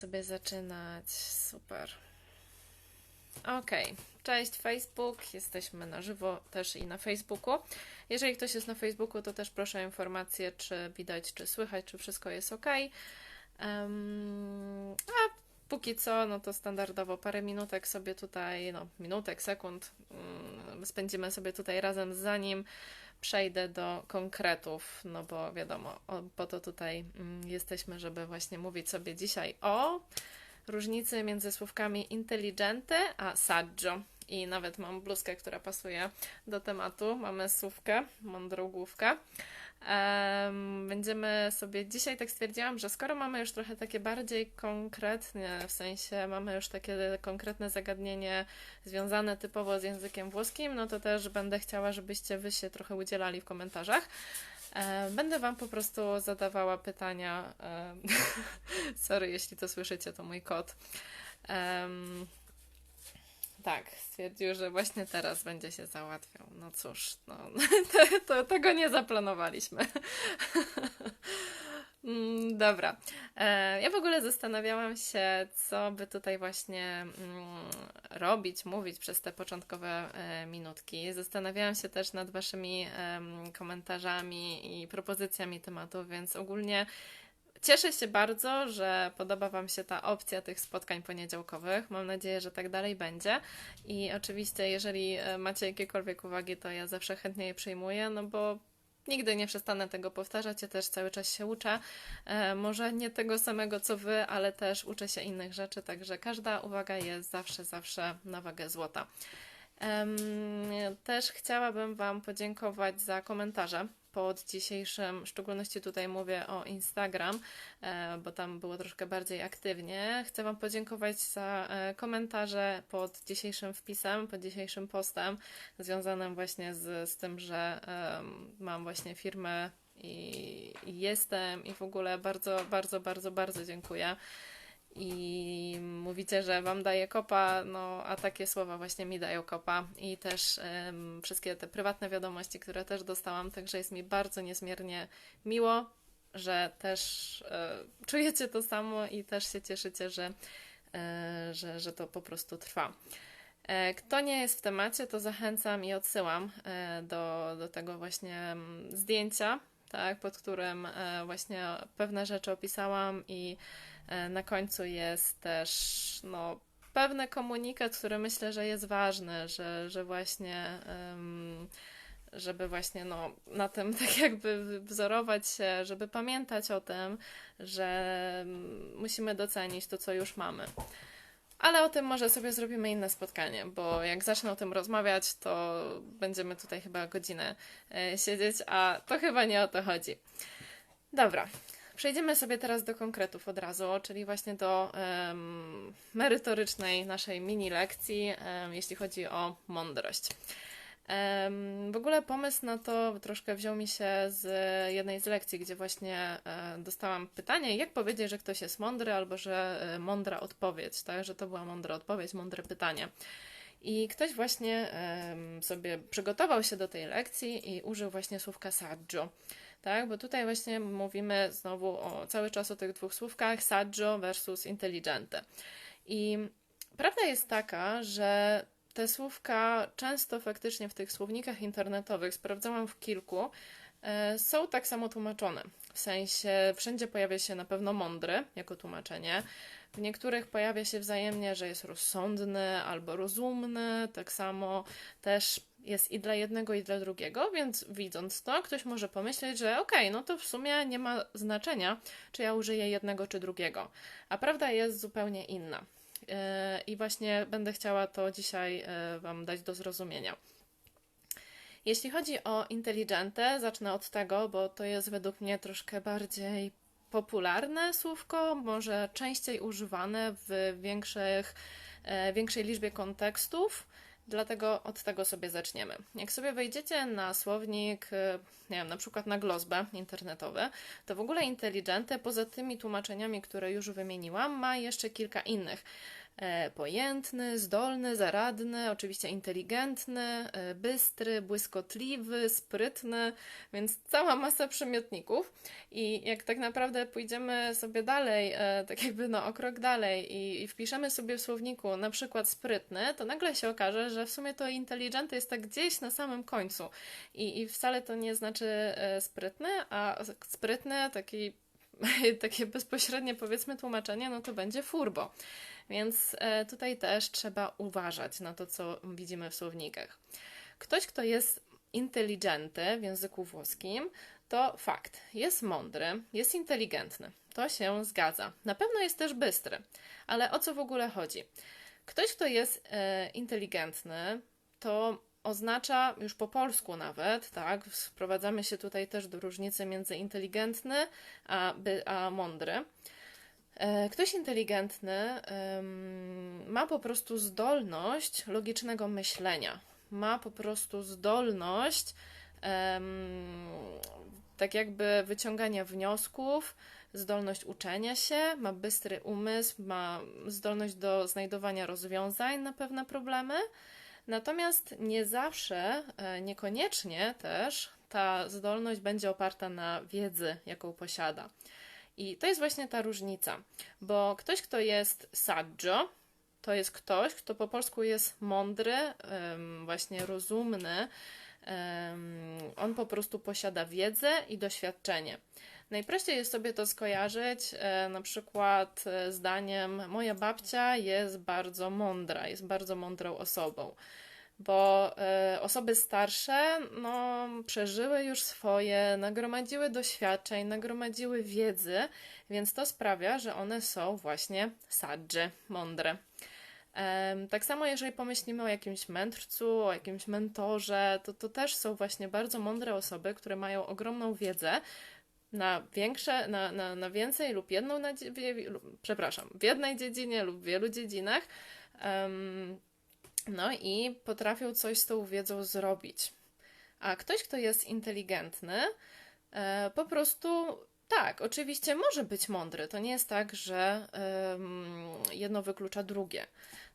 sobie zaczynać. Super. Okej, cześć Facebook, jesteśmy na żywo też i na Facebooku. Jeżeli ktoś jest na Facebooku, to też proszę o informację, czy widać, czy słychać, czy wszystko jest ok. Um, a póki co, no to standardowo parę minutek sobie tutaj, no minutek, sekund um, spędzimy sobie tutaj razem, zanim przejdę do konkretów, no bo wiadomo, o, po to tutaj mm, jesteśmy, żeby właśnie mówić sobie dzisiaj o różnicy między słówkami intelligente a saggio. I nawet mam bluzkę, która pasuje do tematu. Mamy słówkę, mądrogłówkę. Um, będziemy sobie dzisiaj tak stwierdziłam, że skoro mamy już trochę takie bardziej konkretnie, w sensie mamy już takie konkretne zagadnienie związane typowo z językiem włoskim, no to też będę chciała, żebyście wy się trochę udzielali w komentarzach. Będę Wam po prostu zadawała pytania. Sorry, jeśli to słyszycie, to mój kot. Tak, stwierdził, że właśnie teraz będzie się załatwiał. No cóż, no, to, to, tego nie zaplanowaliśmy. Mm, dobra. E, ja w ogóle zastanawiałam się, co by tutaj właśnie mm, robić, mówić przez te początkowe e, minutki. Zastanawiałam się też nad Waszymi komentarzami i propozycjami tematów, więc ogólnie Cieszę się bardzo, że podoba Wam się ta opcja tych spotkań poniedziałkowych. Mam nadzieję, że tak dalej będzie. I oczywiście, jeżeli e, macie jakiekolwiek uwagi, to ja zawsze chętnie je przyjmuję, no bo nigdy nie przestanę tego powtarzać. Ja też cały czas się uczę. E, może nie tego samego co Wy, ale też uczę się innych rzeczy, także każda uwaga jest zawsze, zawsze na wagę złota. Też chciałabym Wam podziękować za komentarze pod dzisiejszym, w szczególności tutaj mówię o Instagram, e, bo tam było troszkę bardziej aktywnie. Chcę Wam podziękować za e, komentarze pod dzisiejszym wpisem, pod dzisiejszym postem, związanym właśnie z, z tym, że mam właśnie firmę i, i jestem i w ogóle bardzo, bardzo, bardzo, bardzo dziękuję i mówicie, że wam daje kopa, no a takie słowa właśnie mi dają kopa i też um, wszystkie te prywatne wiadomości, które też dostałam, także jest mi bardzo niezmiernie miło, że też e, czujecie to samo i też się cieszycie, że, e, że, że to po prostu trwa. E, kto nie jest w temacie, to zachęcam i odsyłam do, do tego właśnie mm, zdjęcia, tak, pod którym właśnie pewne rzeczy opisałam i na końcu jest też no, pewny komunikat, który myślę, że jest ważny, że, że właśnie. Żeby właśnie no, na tym tak jakby wzorować się, żeby pamiętać o tym, że musimy docenić to, co już mamy. Ale o tym może sobie zrobimy inne spotkanie, bo jak zacznę o tym rozmawiać, to będziemy tutaj chyba godzinę e, siedzieć, a to chyba nie o to chodzi. Dobra, Przejdziemy sobie teraz do konkretów od razu, czyli właśnie do um, merytorycznej naszej mini lekcji, um, jeśli chodzi o mądrość. W ogóle pomysł na to troszkę wziął mi się z jednej z lekcji, gdzie właśnie e, dostałam pytanie, jak powiedzieć, że ktoś jest mądry, albo że e, mądra odpowiedź, tak? że to była mądra odpowiedź, mądre pytanie. I ktoś właśnie sobie przygotował się do tej lekcji i użył właśnie słówka saggio tak? Bo tutaj właśnie mówimy znowu o, cały czas o tych dwóch słówkach saggio versus intelligente. I prawda jest taka, że te słówka często faktycznie w tych słownikach internetowych, sprawdzałam w kilku, e, są tak samo tłumaczone. W sensie wszędzie pojawia się na pewno mądry jako tłumaczenie. W niektórych pojawia się wzajemnie, że jest rozsądny albo rozumny. Tak samo też jest i dla jednego, i dla drugiego, więc widząc to, ktoś może pomyśleć, że okej, okay, no to w sumie nie ma znaczenia, czy ja użyję jednego, czy drugiego. A prawda jest zupełnie inna. E, I właśnie będę chciała to dzisiaj e, Wam dać do zrozumienia. Jeśli chodzi o inteligente, zacznę od tego, bo to jest według mnie troszkę bardziej popularne słówko, może częściej używane w większych, e, większej liczbie kontekstów. Dlatego od tego sobie zaczniemy. Jak sobie wejdziecie na słownik, y, nie wiem, na przykład na glosbę internetowe, to w ogóle Intelligente, poza tymi tłumaczeniami, które już wymieniłam, ma jeszcze kilka innych. E, pojętny, zdolny, zaradny, oczywiście inteligentny, e, bystry, błyskotliwy, sprytny, więc cała masa przymiotników. I jak tak naprawdę pójdziemy sobie dalej, e, tak jakby no o krok dalej i, i wpiszemy sobie w słowniku na przykład sprytny, to nagle się okaże, że w sumie to inteligentny jest tak gdzieś na samym końcu. I, i wcale to nie znaczy sprytny, a sprytny, taki, takie bezpośrednie powiedzmy tłumaczenie, no to będzie furbo. Więc e, tutaj też trzeba uważać na to, co widzimy w słownikach. Ktoś, kto jest inteligenty w języku włoskim, to fakt. Jest mądry, jest inteligentny. To się zgadza. Na pewno jest też bystry. Ale o co w ogóle chodzi? Ktoś, kto jest e, inteligentny, to oznacza już po polsku nawet, tak? Wprowadzamy się tutaj też do różnicy między inteligentny a, by, a mądry. E, ktoś inteligentny ma po prostu zdolność logicznego myślenia, ma po prostu zdolność tak jakby wyciągania wniosków, zdolność uczenia się, ma bystry umysł, ma zdolność do znajdowania rozwiązań na pewne problemy. Natomiast nie zawsze, e, niekoniecznie też ta zdolność będzie oparta na wiedzy, jaką posiada. I to jest właśnie ta różnica, bo ktoś, kto jest saggio, to jest ktoś, kto po polsku jest mądry, właśnie rozumny, on po prostu posiada wiedzę i doświadczenie. Najprościej jest sobie to skojarzyć e, na przykład e, zdaniem: Moja babcia jest bardzo mądra, jest bardzo mądrą osobą bo y, osoby starsze no, przeżyły już swoje, nagromadziły doświadczeń, nagromadziły wiedzy, więc to sprawia, że one są właśnie sadże, mądre. Tak samo, jeżeli pomyślimy o jakimś mędrcu, o jakimś mentorze, to to też są właśnie bardzo mądre osoby, które mają ogromną wiedzę na większe, na, na, na więcej lub jedną, na, przepraszam, w jednej dziedzinie lub w wielu dziedzinach. No i potrafią coś z tą wiedzą zrobić. A ktoś, kto jest inteligentny, e, po prostu tak, oczywiście może być mądry. To nie jest tak, że jedno wyklucza drugie.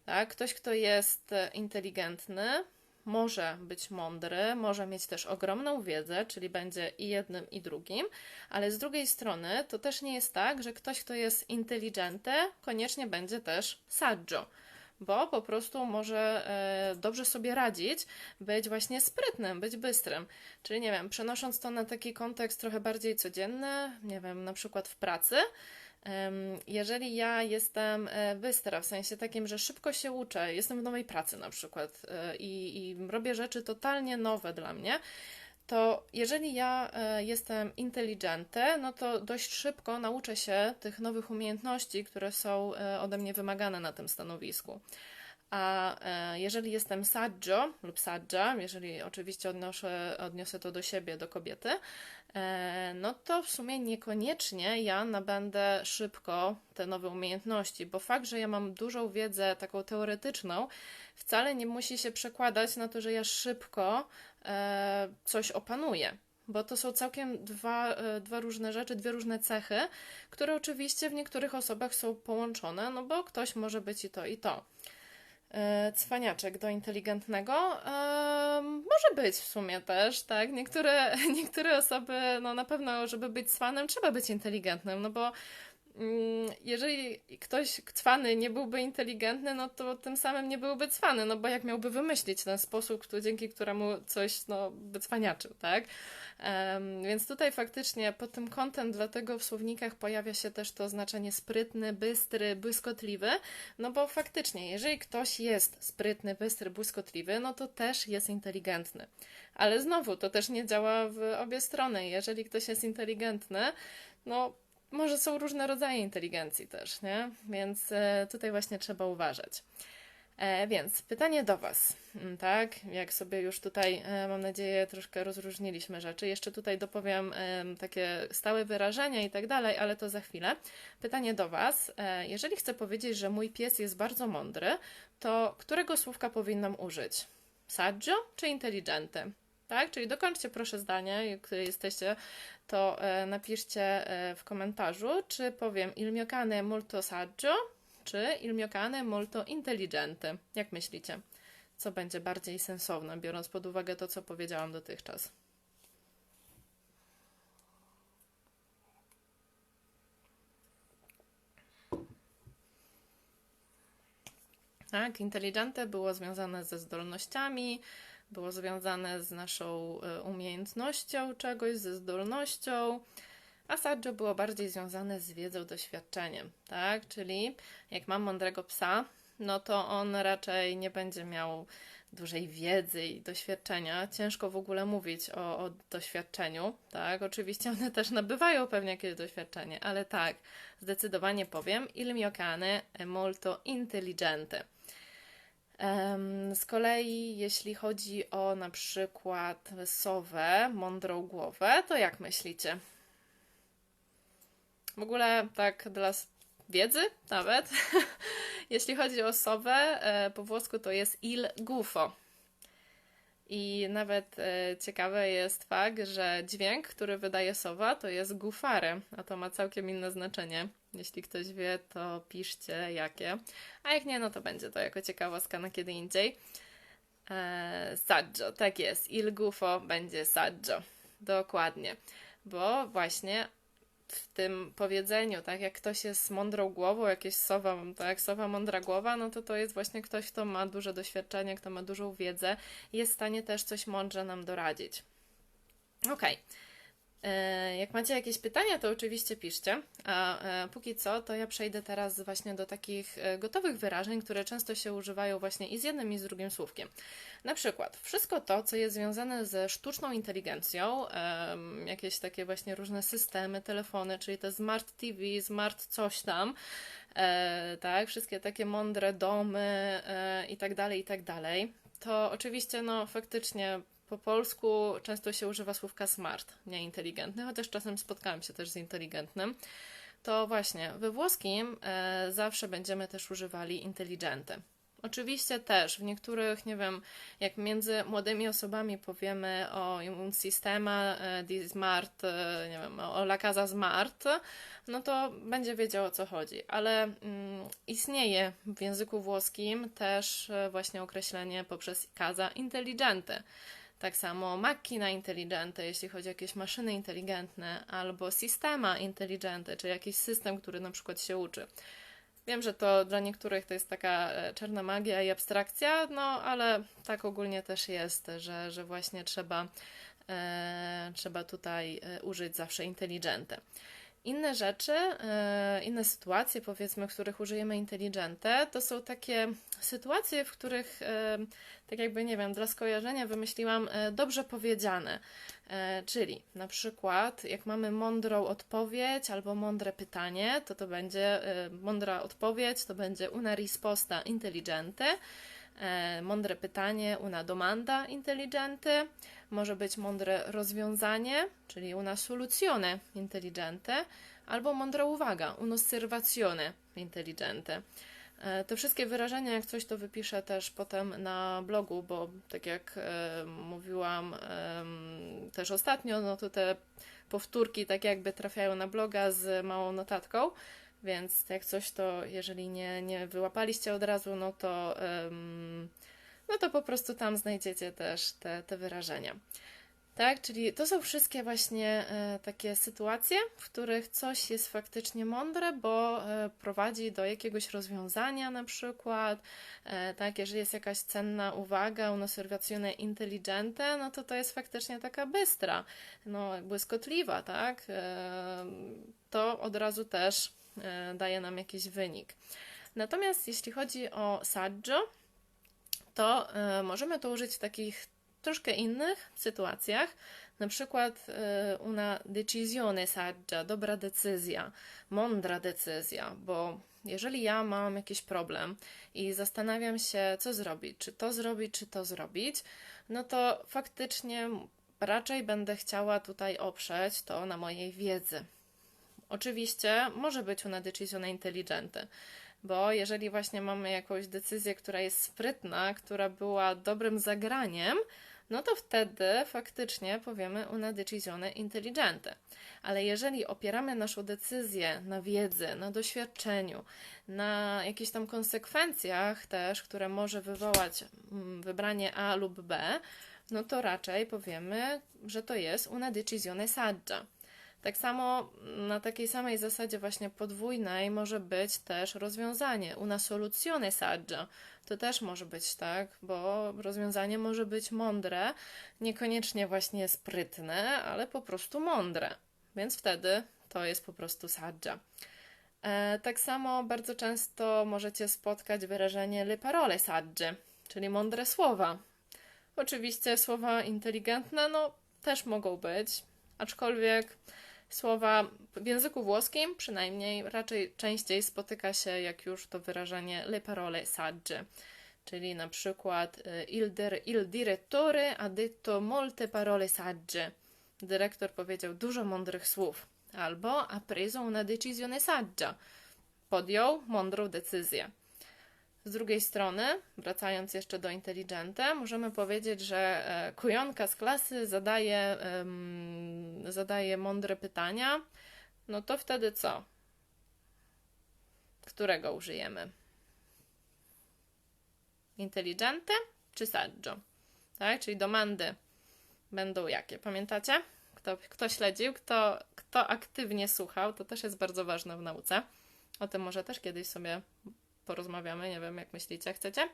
Tak? Ktoś, kto jest inteligentny, może być mądry, może mieć też ogromną wiedzę, czyli będzie i jednym, i drugim, ale z drugiej strony to też nie jest tak, że ktoś, kto jest inteligentny, koniecznie będzie też saggio bo po prostu może e, dobrze sobie radzić, być właśnie sprytnym, być bystrym. Czyli nie wiem, przenosząc to na taki kontekst trochę bardziej codzienny, nie wiem, na przykład w pracy. Jeżeli ja jestem e, bystra, w sensie takim, że szybko się uczę, jestem w nowej pracy na przykład e, i, i robię rzeczy totalnie nowe dla mnie, to jeżeli ja e, jestem inteligentny, no to dość szybko nauczę się tych nowych umiejętności, które są e, ode mnie wymagane na tym stanowisku. A e, jeżeli jestem saggio lub saggia, jeżeli oczywiście odnoszę, odniosę to do siebie, do kobiety, no to w sumie niekoniecznie ja nabędę szybko te nowe umiejętności, bo fakt, że ja mam dużą wiedzę taką teoretyczną, wcale nie musi się przekładać na to, że ja szybko e, coś opanuję. Bo to są całkiem dwa, e, dwa różne rzeczy, dwie różne cechy, które oczywiście w niektórych osobach są połączone, no bo ktoś może być i to, i to. E, cwaniaczek do inteligentnego e, może być w sumie też, tak? Niektóre, niektóre osoby, no na pewno, żeby być cwanem, trzeba być inteligentnym, no bo jeżeli ktoś cwany nie byłby inteligentny, no to tym samym nie byłby cwany, no bo jak miałby wymyślić ten sposób, dzięki któremu coś no, by cwaniaczył, tak? Um, więc tutaj faktycznie pod tym kątem dlatego w słownikach pojawia się też to znaczenie sprytny, bystry, błyskotliwy, no bo faktycznie, jeżeli ktoś jest sprytny, bystry, błyskotliwy, no to też jest inteligentny. Ale znowu, to też nie działa w obie strony. Jeżeli ktoś jest inteligentny, no może są różne rodzaje inteligencji też, nie? Więc e, tutaj właśnie trzeba uważać. E, więc pytanie do Was, mm, tak? Jak sobie już tutaj, e, mam nadzieję, troszkę rozróżniliśmy rzeczy. Jeszcze tutaj dopowiem takie stałe wyrażenia i tak dalej, ale to za chwilę. Pytanie do Was. Jeżeli chcę powiedzieć, że mój pies jest bardzo mądry, to którego słówka powinnam użyć? Saggio czy intelligente? Tak? Czyli dokończcie proszę zdanie, które jesteście to e, napiszcie e, w komentarzu, czy powiem il mio cane molto saggio, czy il mio cane molto intelligente? Jak myślicie? Co będzie bardziej sensowne, biorąc pod uwagę to, co powiedziałam dotychczas? Tak, intelligente było związane ze zdolnościami, było związane z naszą e, umiejętnością czegoś, ze zdolnością, a saggio było bardziej związane z wiedzą, doświadczeniem, tak? Czyli jak mam mądrego psa, no to on raczej nie będzie miał dużej wiedzy i doświadczenia. Ciężko w ogóle mówić o, o doświadczeniu, tak? Oczywiście one też nabywają pewnie jakieś doświadczenie, ale tak, zdecydowanie powiem, il mio cane è molto intelligente. Z kolei, jeśli chodzi o na przykład sowę, mądrą głowę, to jak myślicie? W ogóle tak dla wiedzy nawet, jeśli chodzi o sowę, e, po włosku to jest il gufo. I nawet e, ciekawy jest fakt, że dźwięk, który wydaje sowa, to jest gufare, a to ma całkiem inne znaczenie. Jeśli ktoś wie, to piszcie jakie. A jak nie, no to będzie to jako ciekawostka na kiedy indziej. E, saggio, tak jest. Il gufo będzie saggio. Dokładnie. Bo właśnie w tym powiedzeniu, tak jak ktoś jest mądrą głową, jakieś sowa, tak sowa mądra głowa, no to to jest właśnie ktoś, kto ma duże doświadczenie, kto ma dużą wiedzę i jest w stanie też coś mądrze nam doradzić. Okej. E, Jak macie jakieś pytania, to oczywiście piszcie. A e, póki co, to ja przejdę teraz właśnie do takich e, gotowych wyrażeń, które często się używają właśnie i z jednym, i z drugim słówkiem. Na przykład, wszystko to, co jest związane ze sztuczną inteligencją, jakieś takie właśnie różne systemy, telefony, czyli te smart TV, smart coś tam, e, tak, wszystkie takie mądre domy e, i tak dalej, i tak dalej. To oczywiście, no faktycznie po polsku często się używa słówka smart, nie inteligentny, chociaż czasem spotkałam się też z inteligentnym. To właśnie we włoskim e, zawsze będziemy też używali intelligente. Oczywiście też w niektórych, nie wiem, jak między młodymi osobami powiemy o un sistema e, di smart, e, nie wiem, o la casa smart, no to będzie wiedział o co chodzi. Ale mm, istnieje w języku włoskim też e, właśnie określenie poprzez casa intelligente. Tak samo macchina intelligente, jeśli chodzi o jakieś maszyny inteligentne, albo sistema intelligente, czyli jakiś system, który na przykład się uczy. Wiem, że to dla niektórych to jest taka e, czarna magia i abstrakcja, no ale tak ogólnie też jest, że, że właśnie trzeba, e, trzeba tutaj e, użyć zawsze intelligente. Inne rzeczy, e, inne sytuacje, powiedzmy, w których użyjemy intelligente, to są takie sytuacje, w których, e, tak jakby, nie wiem, dla skojarzenia wymyśliłam e, dobrze powiedziane. Czyli na przykład, jak mamy mądrą odpowiedź albo mądre pytanie, to to będzie mądra odpowiedź, to będzie una risposta intelligente. E, Mądre pytanie, una domanda intelligente. Może być mądre rozwiązanie, czyli una soluzione intelligente, albo mądra uwaga, un'osservazione intelligente. E, Te wszystkie wyrażenia, jak coś, to wypiszę też potem na blogu, bo tak jak e, mówiłam też ostatnio, no to te powtórki tak jakby trafiają na bloga z małą notatką, więc jak coś, to jeżeli nie, nie wyłapaliście od razu, no to, no to po prostu tam znajdziecie też te, te wyrażenia. Tak, czyli to są wszystkie właśnie e, takie sytuacje, w których coś jest faktycznie mądre, bo e, prowadzi do jakiegoś rozwiązania na przykład, e, tak, jeżeli jest jakaś cenna uwaga, un'osservazione intelligente, no to to jest faktycznie taka bystra, no błyskotliwa, tak, to od razu też daje nam jakiś wynik. Natomiast jeśli chodzi o saggio, to e, możemy to użyć w takich troszkę innych sytuacjach, na przykład e, una decisione saggia, dobra decyzja, mądra decyzja, bo jeżeli ja mam jakiś problem i zastanawiam się, co zrobić, czy to zrobić, czy to zrobić, no to faktycznie raczej będę chciała tutaj oprzeć to na mojej wiedzy. Oczywiście może być una decisione intelligente, bo jeżeli właśnie mamy jakąś decyzję, która jest sprytna, która była dobrym zagraniem, no to wtedy faktycznie powiemy una decisione intelligente. Ale jeżeli opieramy naszą decyzję na wiedzy, na doświadczeniu, na jakichś tam konsekwencjach też, które może wywołać mm, wybranie A lub B, no to raczej powiemy, że to jest una decisione saggia. Tak samo na takiej samej zasadzie właśnie podwójnej może być też rozwiązanie una soluzione saggia. To też może być tak, bo rozwiązanie może być mądre, niekoniecznie właśnie sprytne, ale po prostu mądre. Więc wtedy to jest po prostu saggia. E, tak samo bardzo często możecie spotkać wyrażenie le parole sagge, czyli mądre słowa. Oczywiście słowa inteligentne, no też mogą być, aczkolwiek słowa w języku włoskim przynajmniej raczej częściej spotyka się jak już to wyrażenie le parole sagge, czyli na przykład y, il, il direttore ha detto molte parole sagge. Dyrektor powiedział dużo mądrych słów. Albo ha preso una decisione saggia. Podjął mądrą decyzję. Z drugiej strony, wracając jeszcze do inteligente, możemy powiedzieć, że e, kujonka z klasy zadaje, zadaje mądre pytania. No to wtedy co? Którego użyjemy? Inteligente czy saggio? Tak, czyli domandy będą jakie? Pamiętacie? Kto, kto śledził, kto, kto aktywnie słuchał, to też jest bardzo ważne w nauce. O tym może też kiedyś sobie porozmawiamy. Nie wiem, jak myślicie, chcecie?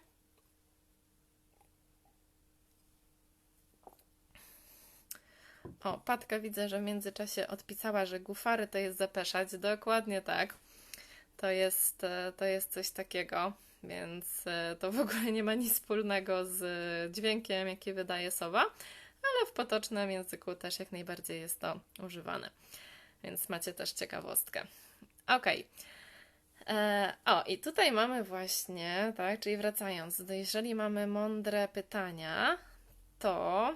O, Patka widzę, że w międzyczasie odpisała, że gufary to jest zapeszać. Dokładnie tak. To jest, e, to jest coś takiego, więc e, to w ogóle nie ma nic wspólnego z dźwiękiem, jaki wydaje sowa, ale w potocznym języku też jak najbardziej jest to używane. Więc macie też ciekawostkę. Ok. E, o, i tutaj mamy właśnie, tak, czyli wracając, jeżeli mamy mądre pytania, to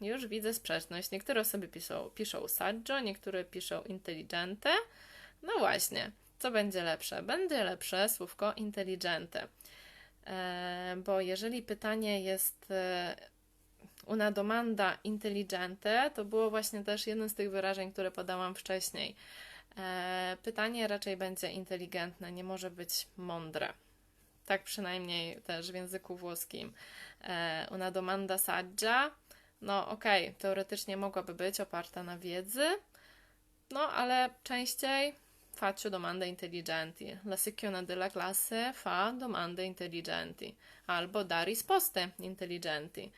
już widzę sprzeczność. Niektóre osoby piszą, piszą saggio, niektóre piszą intelligente. No właśnie, co będzie lepsze? Będzie lepsze słówko intelligente. E, bo jeżeli pytanie jest e, una domanda intelligente, to było właśnie też jednym z tych wyrażeń, które podałam wcześniej. E, pytanie raczej będzie inteligentne, nie może być mądre. Tak przynajmniej też w języku włoskim. E, una domanda saggia, no okej, okay, teoretycznie mogłaby być oparta na wiedzy, no ale częściej faccio domande intelligenti. La secchiona della classe fa domande intelligenti. Albo da risposte intelligenti.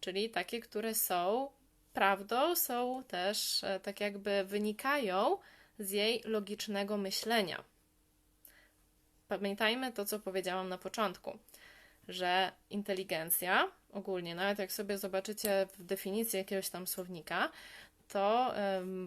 Czyli takie, które są prawdą, są też e, tak jakby wynikają z jej logicznego myślenia. Pamiętajmy to, co powiedziałam na początku, że inteligencja, ogólnie, nawet jak sobie zobaczycie w definicji jakiegoś tam słownika, to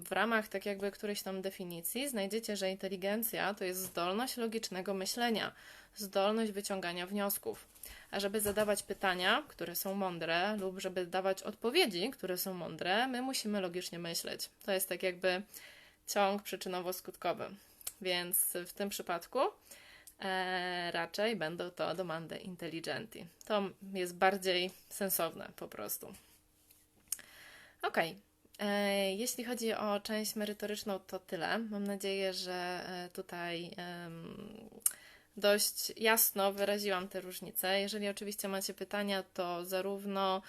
w ramach tak jakby którejś tam definicji znajdziecie, że inteligencja to jest zdolność logicznego myślenia, zdolność wyciągania wniosków. A żeby zadawać pytania, które są mądre, lub żeby dawać odpowiedzi, które są mądre, my musimy logicznie myśleć. To jest tak jakby ciąg przyczynowo-skutkowy. Więc w tym przypadku e, raczej będą to domandy intelligenti. To jest bardziej sensowne po prostu. Ok. E, jeśli chodzi o część merytoryczną, to tyle. Mam nadzieję, że e, tutaj dość jasno wyraziłam te różnice. Jeżeli oczywiście macie pytania, to zarówno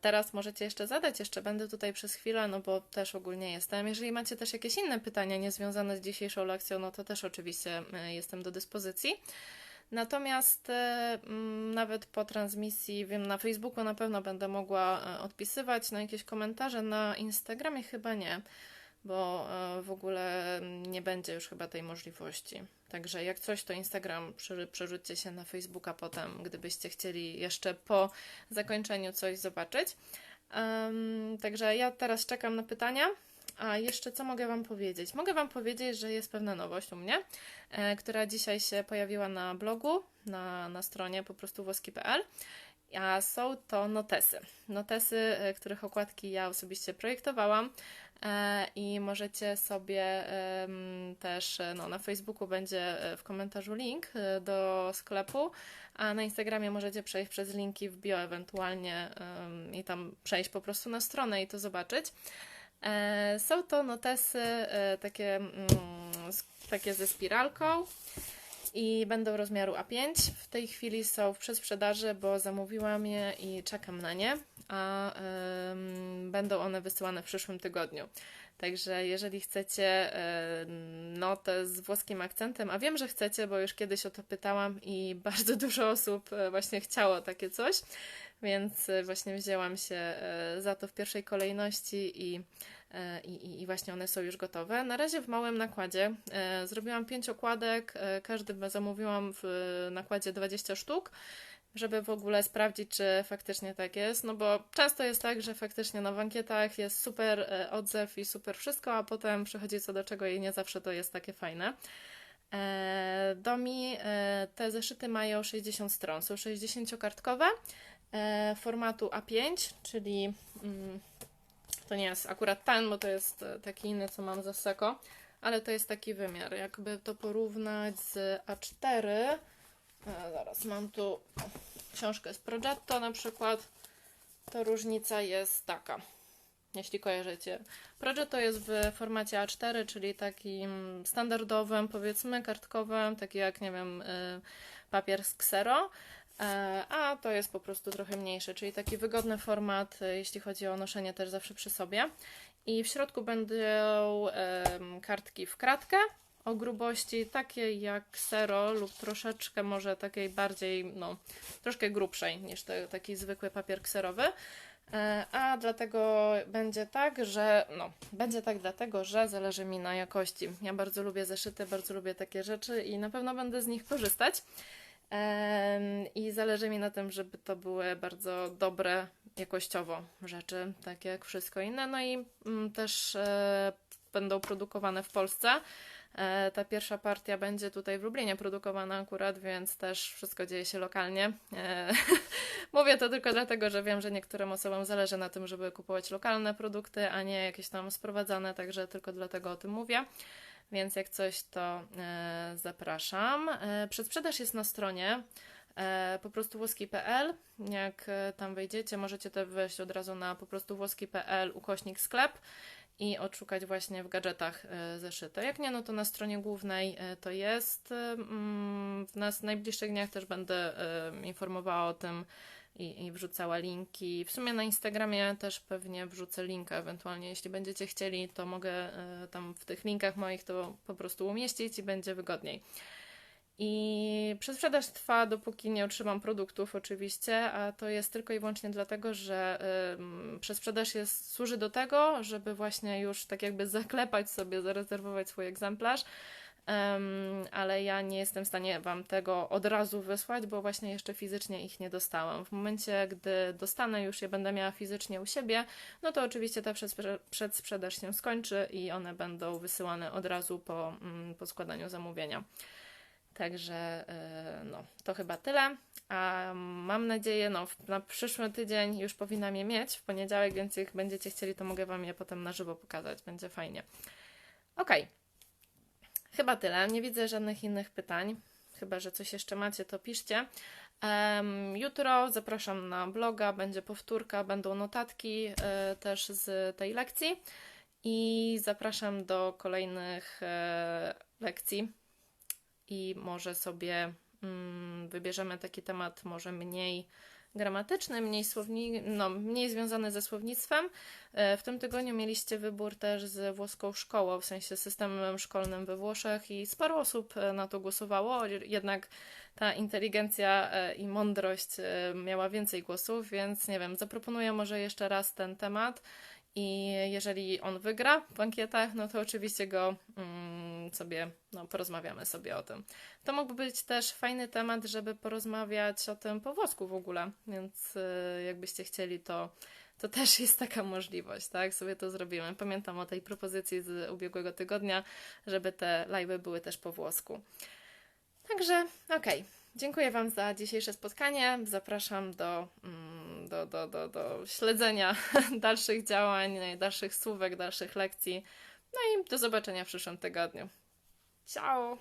teraz możecie jeszcze zadać, jeszcze będę tutaj przez chwilę, no bo też ogólnie jestem. Jeżeli macie też jakieś inne pytania niezwiązane z dzisiejszą lekcją, no to też oczywiście e, jestem do dyspozycji. Natomiast e, nawet po transmisji, wiem, na Facebooku na pewno będę mogła odpisywać, na jakieś komentarze, na Instagramie chyba nie bo e, w ogóle nie będzie już chyba tej możliwości. Także jak coś, to Instagram przerzućcie się na Facebooka potem, gdybyście chcieli jeszcze po zakończeniu coś zobaczyć. Um, także ja teraz czekam na pytania. A jeszcze co mogę Wam powiedzieć? Mogę Wam powiedzieć, że jest pewna nowość u mnie, e, która dzisiaj się pojawiła na blogu, na, na stronie po prostu włoski.pl a są to notesy. Notesy, e, których okładki ja osobiście projektowałam. E, I możecie sobie też e, no, na Facebooku będzie e, w komentarzu link do sklepu, a na Instagramie możecie przejść przez linki w bio ewentualnie i tam przejść po prostu na stronę i to zobaczyć. Są to notesy takie, mm, takie ze spiralką i będą rozmiaru A5. W tej chwili są w przedsprzedaży, bo zamówiłam je i czekam na nie, a em, będą one wysyłane w przyszłym tygodniu. Także jeżeli chcecie e, notę z włoskim akcentem, a wiem, że chcecie, bo już kiedyś o to pytałam i bardzo dużo osób e, właśnie chciało takie coś, więc e, właśnie wzięłam się e, za to w pierwszej kolejności i i, i- i właśnie one są już gotowe. Na razie w małym nakładzie. E, Zrobiłam pięć okładek, e, każdy zamówiłam w e, nakładzie 20 sztuk, żeby w ogóle sprawdzić, czy faktycznie tak jest. No bo często jest tak, że faktycznie na wankietach jest super e, odzew i super wszystko, a potem przychodzi co do czego i nie zawsze to jest takie fajne. E, Domi e, te zeszyty mają 60 stron, są 60-kartkowe e, formatu A5, czyli mm, to nie jest akurat ten, bo to jest e, taki inny, co mam za seko, ale to jest taki wymiar. Jakby to porównać z A4, e, zaraz mam tu książkę z Progetto na przykład, to różnica jest taka. Jeśli kojarzycie. Progetto jest w formacie A4, czyli takim standardowym, powiedzmy, kartkowym, taki jak, nie wiem, y, papier z Xero. E, A to jest po prostu trochę mniejszy, czyli taki wygodny format, e, jeśli chodzi o noszenie też zawsze przy sobie. I w środku będą kartki w kratkę o grubości takiej jak Xero lub troszeczkę może takiej bardziej, no, troszkę grubszej niż te, taki zwykły papier kserowy. E, A dlatego będzie tak, że no, będzie tak dlatego, że zależy mi na jakości. Ja bardzo lubię zeszyty, bardzo lubię takie rzeczy i na pewno będę z nich korzystać. I zależy mi na tym, żeby to były bardzo dobre jakościowo rzeczy, tak jak wszystko inne. No i mm, też e, będą produkowane w Polsce. E, ta pierwsza partia będzie tutaj w Lublinie produkowana akurat, więc też wszystko dzieje się lokalnie. E, mówię to tylko dlatego, że wiem, że niektórym osobom zależy na tym, żeby kupować lokalne produkty, a nie jakieś tam sprowadzane, także tylko dlatego o tym mówię. Więc jak coś, to e, zapraszam. E, przedsprzedaż jest na stronie e, po prostu włoski.pl. Jak tam wejdziecie, możecie też wejść od razu na po prostu włoski.pl ukośnik sklep i odszukać właśnie w gadżetach zeszyte. Jak nie, no to na stronie głównej to jest. Mm, W nas najbliższych dniach też będę informowała o tym i, i wrzucała linki. W sumie na Instagramie też pewnie wrzucę linka, ewentualnie jeśli będziecie chcieli, to mogę e, tam w tych linkach moich to po prostu umieścić i będzie wygodniej. I przedsprzedaż trwa, dopóki nie otrzymam produktów, oczywiście, a to jest tylko i wyłącznie dlatego, że ym, przedsprzedaż jest, służy do tego, żeby właśnie już tak jakby zaklepać sobie, zarezerwować swój egzemplarz. Ale ja nie jestem w stanie Wam tego od razu wysłać, bo właśnie jeszcze fizycznie ich nie dostałam. W momencie, gdy dostanę już je, będę miała fizycznie u siebie, no to oczywiście ta przedsprzedaż się skończy i one będą wysyłane od razu po, mm, po składaniu zamówienia. Także e, no, to chyba tyle. A mam nadzieję, no, na przyszły tydzień już powinnam je mieć w poniedziałek, więc jak będziecie chcieli, to mogę Wam je potem na żywo pokazać. Będzie fajnie. Okej. Chyba tyle. Nie widzę żadnych innych pytań. Chyba, że coś jeszcze macie, to piszcie. Jutro zapraszam na bloga, będzie powtórka, będą notatki e, też z tej lekcji i zapraszam do kolejnych e, lekcji i może sobie mm, wybierzemy taki temat może mniej gramatyczny, mniej, słowni, no, mniej związany ze słownictwem. E, W tym tygodniu mieliście wybór też z włoską szkołą, w sensie systemem szkolnym we Włoszech i sporo osób e, na to głosowało, jednak ta inteligencja e, i mądrość miała więcej głosów, więc nie wiem, zaproponuję może jeszcze raz ten temat i jeżeli on wygra w ankietach, no to oczywiście go mm, sobie, no porozmawiamy sobie o tym. To mógłby być też fajny temat, żeby porozmawiać o tym po włosku w ogóle, więc y, jakbyście chcieli, to, to też jest taka możliwość, tak? Sobie to zrobimy. Pamiętam o tej propozycji z ubiegłego tygodnia, żeby te live'y były też po włosku. Także okej. Dziękuję Wam za dzisiejsze spotkanie. Zapraszam do, mm, do, do, do, do śledzenia dalszych działań, dalszych słówek, dalszych lekcji. No i do zobaczenia w przyszłym tygodniu. Ciao!